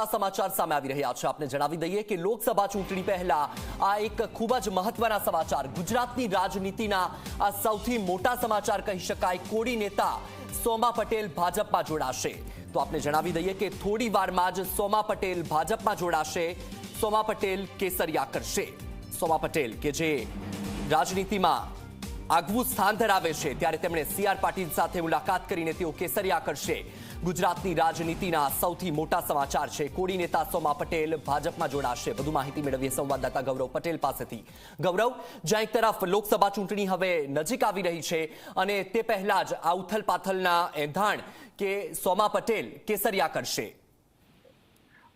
મોટા સમાચાર સામે આવી રહ્યા છે. આપને જણાવી દઈએ કે લોકસભા ચૂંટણી પહેલા આ એક ખૂબ જ મહત્વના સમાચાર ગુજરાતની રાજનીતિના આ સૌથી મોટા સમાચાર કહી શકાય. કોડી નેતા સોમા પટેલ ભાજપમાં જોડાશે. તો આપને જણાવી દઈએ કે થોડી વારમાં જ સોમા પટેલ ભાજપમાં જોડાશે. સોમા પટેલ કેસરિયા કરશે. સોમા પટેલ કે જે રાજનીતિમાં આગવું સ્થાન ધરાવે છે. ત્યારે તેમણે સીઆર પાટીલ સાથે મુલાકાત કરીને તેઓ કેસરિયા કરશે. ગુજરાતની રાજનીતિના સૌથી મોટા સમાચાર છે. કોળી નેતા સોમા પટેલ ભાજપમાં જોડાશે. વધુ માહિતી મેળવીએ સંવાદદાતા ગૌરવ પટેલ પાસેથી. ગૌરવ, જ્યાં એક તરફ લોકસભા ચૂંટણી હવે નજીક આવી રહી છે અને તે પહેલા જ આ ઉથલ એંધાણ કે સોમા પટેલ કેસરિયા કરશે.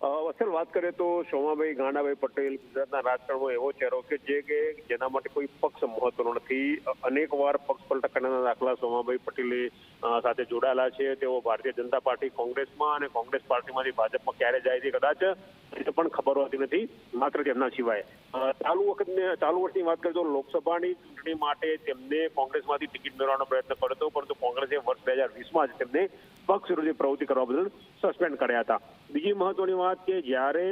અસલ વાત કરીએ તો સોમાભાઈ ગાંડાભાઈ પટેલ ગુજરાતના રાજકારણમાં એવો ચહેરો કે જે કે જેના માટે કોઈ પક્ષ મહત્વનો નથી. અનેક વાર પક્ષ પલટા કરવાના દાખલા સોમાભાઈ પટેલે સાથે જોડાયેલા છે. તેઓ ભારતીય જનતા પાર્ટી કોંગ્રેસમાં અને કોંગ્રેસ પાર્ટીમાંથી ભાજપમાં ક્યારે જાય છે કદાચ એ પણ ખબર હોતી નથી, માત્ર તેમના સિવાય. ચાલુ વખત ચાલુ વર્ષની વાત કરીએ તો લોકસભાની ચૂંટણી માટે તેમને કોંગ્રેસમાંથી ટિકિટ મેળવવાનો પ્રયત્ન કર્યો હતો, પરંતુ કોંગ્રેસે વર્ષ બે હજાર વીસમાં જ તેમને પક્ષ વિરોધી પ્રવૃત્તિ કરવા બદલ સસ્પેન્ડ કર્યા હતા. બીજી મહત્વની વાત કે જ્યારે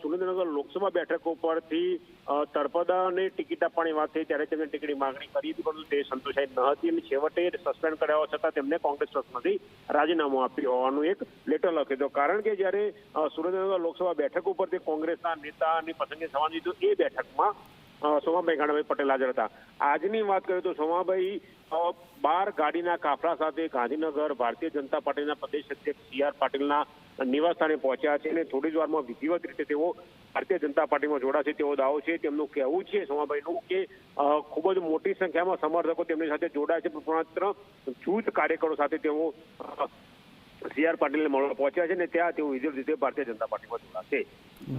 સુરેન્દ્રનગર લોકસભા બેઠક ઉપરથી તળપદાને ટિકિટ આપવાની વાત થઈ ત્યારે તેમણે ટિકિટની માંગણી કરી હતી, પરંતુ તે સંતોષાઈ ન હતી અને છેવટે સસ્પેન્ડ કર્યા છતાં તેમને કોંગ્રેસ પક્ષમાંથી રાજીનામું આપ્યું હોવાનું એક લેટર લખ્યું હતું. કારણ કે જ્યારે સુરેન્દ્રનગર લોકસભા બેઠક ઉપરથી કોંગ્રેસના નેતાની પસંદગી થવાની તો એ બેઠકમાં સોમાભાઈ ગાંડાભાઈ પટેલ હાજર હતા. આજની વાત કરીએ તો સોમાભાઈ બાર ગાડીના કાફલા સાથે ગાંધીનગર ભારતીય જનતા પાર્ટીના પ્રદેશ અધ્યક્ષ સી આર પાટીલના નિવાસસ્થાને પહોંચ્યા છે અને થોડી જ વારમાં વિધિવત રીતે તેઓ ભારતીય જનતા પાર્ટીમાં જોડાશે તેવો દાવો છે. તેમનું કહેવું છે સોમાભાઈનું કે ખૂબ જ મોટી સંખ્યામાં સમર્થકો તેમની સાથે જોડાય છે. માત્ર જૂથ કાર્યકરો સાથે તેઓ સી આર પાટીલને મળવા પહોંચ્યા છે ને ત્યાં તેઓ વિધિવત રીતે ભારતીય જનતા પાર્ટીમાં જોડાશે.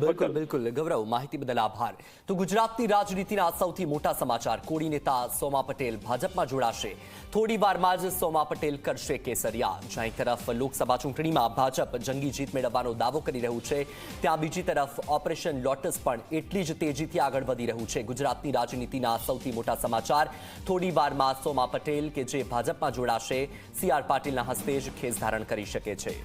બિલકુલ બિલકુલ. ગૌરવ, માહિતી બદલ આભાર. તો ગુજરાતની રાજનીતિના સૌથી મોટા સમાચાર. કોળી નેતા સોમા પટેલ ભાજપમાં જોડાશે. થોડી વારમાં જ સોમા પટેલ કરશે કેસરિયા. જ્યાં તરફ લોકસભા ચૂંટણીમાં ભાજપ જંગી જીત મેળવવાનો દાવો કરી રહ્યું છે, ત્યાં બીજી તરફ ઓપરેશન લોટસ પણ એટલી જ તેજીથી આગળ વધી રહ્યું છે. ગુજરાતની રાજનીતિના સૌથી મોટા સમાચાર. થોડી વારમાં સોમા પટેલ કે જે ભાજપમાં જોડાશે સી આર પાટીલના હસ્તે જ ખેસ ધારણ કરી શકે છે.